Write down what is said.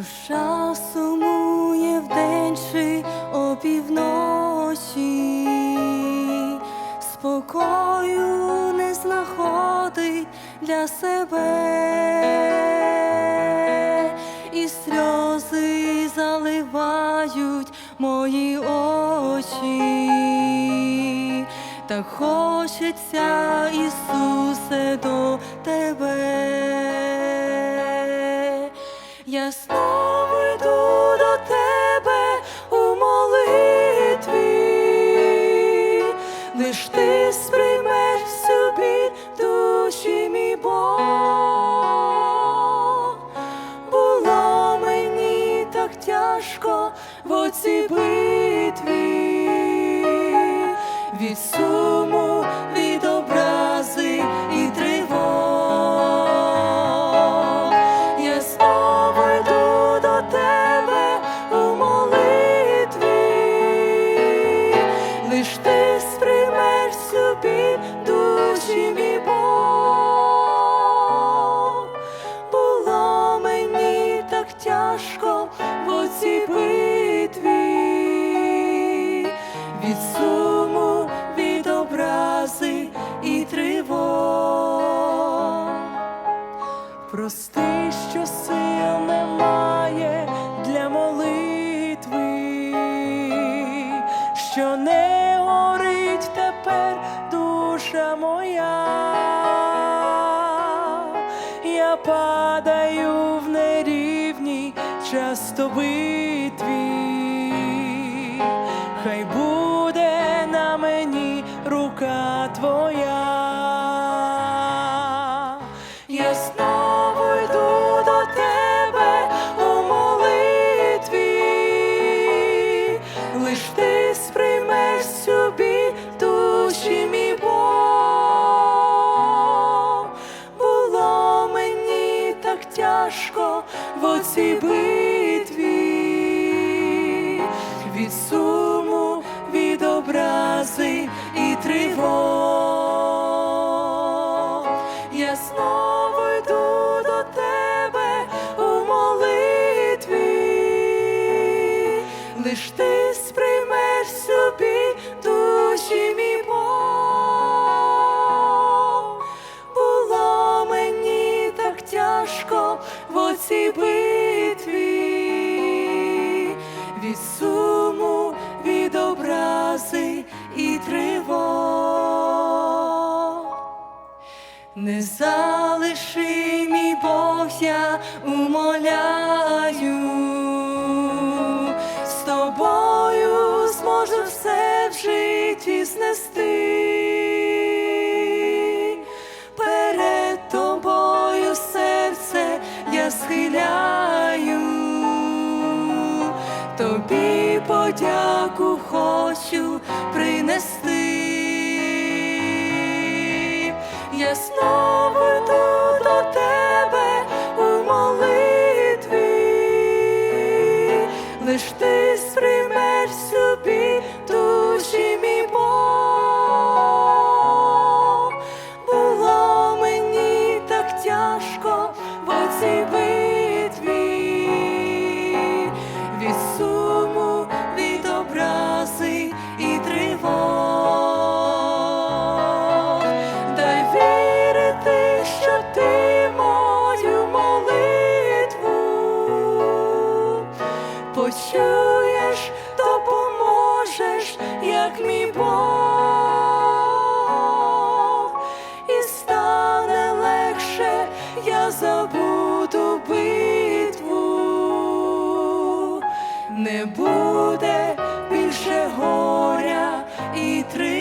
Душа сумує вдень чи опівночі, спокою не знаходить для себе, і сльози заливають мої очі. Так хочеться, Ісусе, до тебе. Я знову йду до тебе у молитві, лиш ти сприймеш біль душі мій Бог. Було мені так тяжко в оцій битві від Прости, що сил немає для молитви, що не горить тепер душа моя, я падаю в нерівній часто битві, хай буде на мені рука твоя. Я в оцій битві від суму, від образи і тривог. Я знову йду до тебе у молитві, лиш ти сприймеш суму, від образи і тривог. Не залиши мій Бог, я умоляю, тобі подяку хочу принести. Я знову почуєш, то поможеш, як мій Бог, і стане легше, я забуду битву, не буде більше горя і три.